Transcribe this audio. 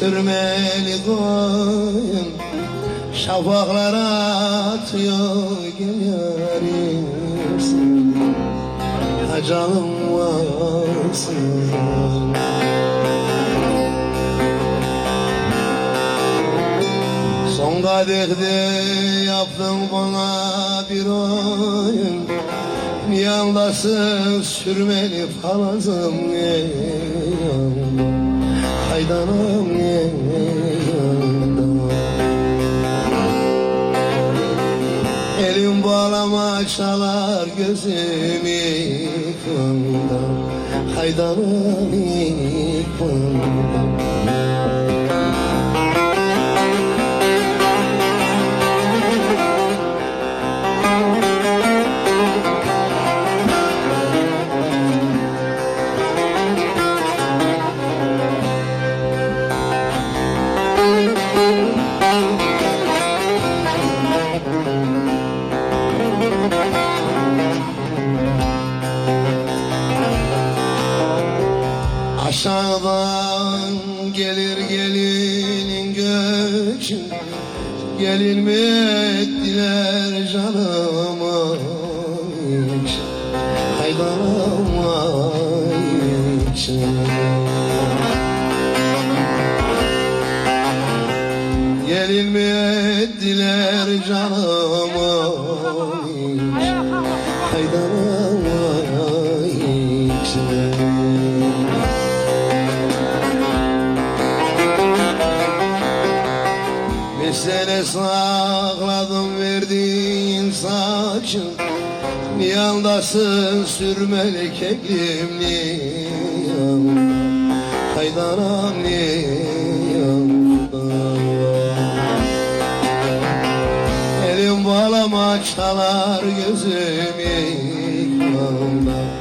Sürmeli koyun. Şafaklara atıyor geliyorsun Acalım varsın Son kadehde yaptın bana bir oyun. Yandasın sürmeli falazım yandım Haydanım yandım Elim bağlama çalar gözüm yıkımdan Haydanım yıkımdan Aşağıdan gelir gelinin göçü Gelin mi ettiler canıma hiç? Haydanıma hiç? Gelin mi ettiler canıma hiç? Haydanıma Bir sene sakladım verdiğin saçın. Yandasın sürmeli keklimli Haydanam Elim bağlama çalar gözüm yıkmam